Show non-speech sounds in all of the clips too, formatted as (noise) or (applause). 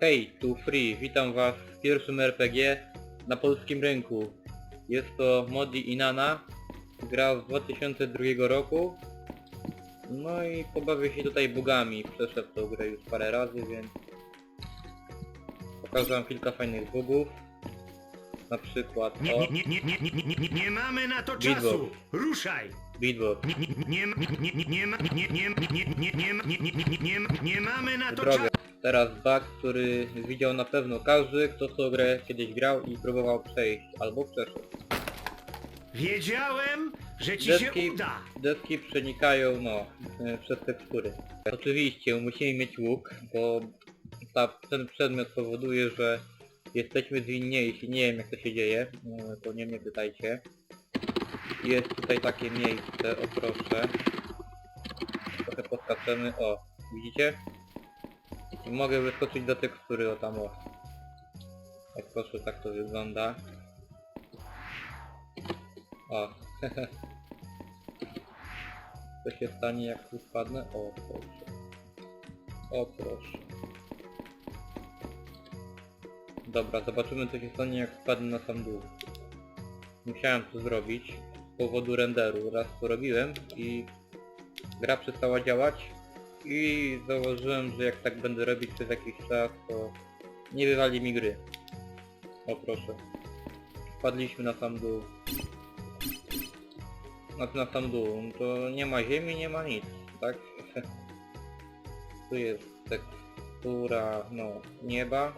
Hej, tu Free, witam was w pierwszym RPG na polskim rynku. Jest to Modi Inana, gra z 2002 roku. No i pobawię się tutaj bugami, przeszedł tą grę już parę razy, więc pokażę wam kilka fajnych bugów. Na przykład Nie, o nie, nie, nie, nie, nie, nie, nie, nie mamy na to czasu! Ruszaj! beatbox. Nie, nie, nie, nie, nie, nie, nie, nie, nie, nie, nie, nie, nie, nie, nie, nie, nie, nie, mamy na to czasu! Teraz bug, który widział na pewno każdy, kto tą grę kiedyś grał i próbował przejść, albo przeszedł. Wiedziałem, że ci Deski, się uda! deski przenikają, no, e, przez tekstury. Oczywiście musimy mieć łuk, bo ta, ten przedmiot powoduje, że jesteśmy zwinniejsi. Nie wiem jak to się dzieje, e, to nie mnie pytajcie. Jest tutaj takie miejsce, o proszę. Trochę podskaczemy, o, widzicie? I mogę wyskoczyć do tekstury, o tam o. Tak proszę, tak to wygląda. O, (laughs) Co się stanie jak tu spadnę? O proszę. O proszę. Dobra, zobaczymy co się stanie jak spadnę na sam dół. Musiałem to zrobić z powodu renderu. Raz to robiłem i gra przestała działać i zauważyłem, że jak tak będę robić przez jakiś czas, to nie wywali mi gry. O proszę. Wpadliśmy na sam dół. Znaczy na sam dół, to nie ma ziemi, nie ma nic, tak? (laughs) Tu jest tekstura, no, nieba.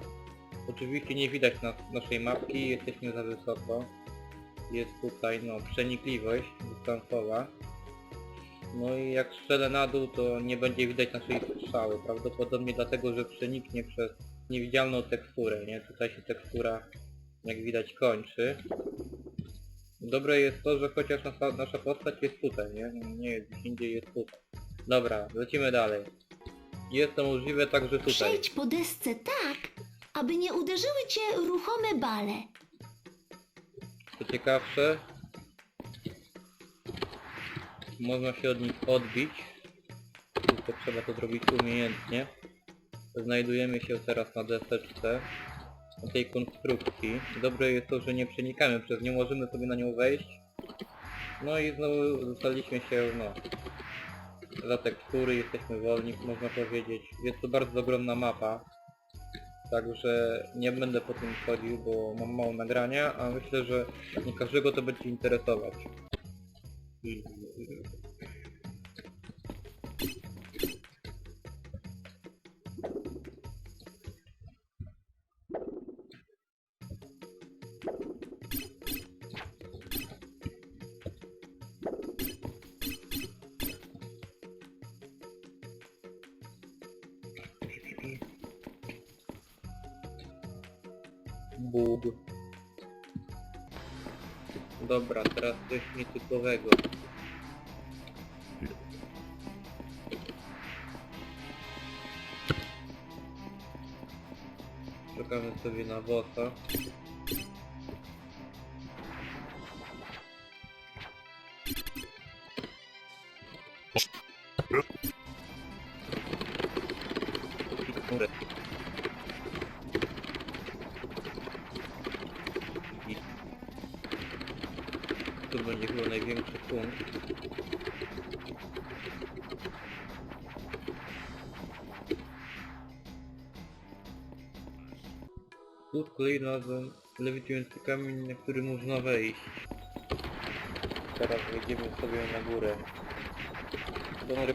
Oczywiście nie widać nas, naszej mapki, jesteśmy za wysoko. Jest tutaj, no, przenikliwość dystansowa. No i jak strzelę na dół, to nie będzie widać naszej strzały. Prawdopodobnie dlatego, że przeniknie przez niewidzialną teksturę, nie? Tutaj się tekstura, jak widać, kończy. Dobre jest to, że chociaż nasza, nasza postać jest tutaj, nie? Nie jest gdzieś indziej, jest tutaj. Dobra, lecimy dalej. Jest to możliwe także tutaj. Przejdź po desce tak, aby nie uderzyły cię ruchome bale. Co ciekawsze, można się od nich odbić, tylko trzeba to zrobić umiejętnie. Znajdujemy się teraz na deseczce, tej konstrukcji. Dobre jest to, że nie przenikamy przez nią, możemy sobie na nią wejść. No i znowu zostaliśmy się, no, za tekstury, jesteśmy wolni, można powiedzieć. Jest to bardzo ogromna mapa, Także nie będę po tym chodził, bo mam mało nagrania, a myślę, że nie każdego to będzie interesować. bobo. Dobra, teraz coś nietypowego. Czekamy sobie na bossa. I tu będzie chyba największy punkt. Kolei znalazłem lewitujący kamień, na który można wejść. Teraz wejdziemy sobie na górę. Do na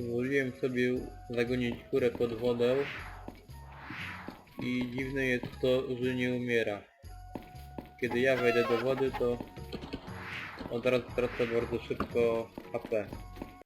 Pozwoliłem sobie zagonić kurę pod wodę i dziwne jest to, że nie umiera. Kiedy ja wejdę do wody, to od razu tracę bardzo szybko HP.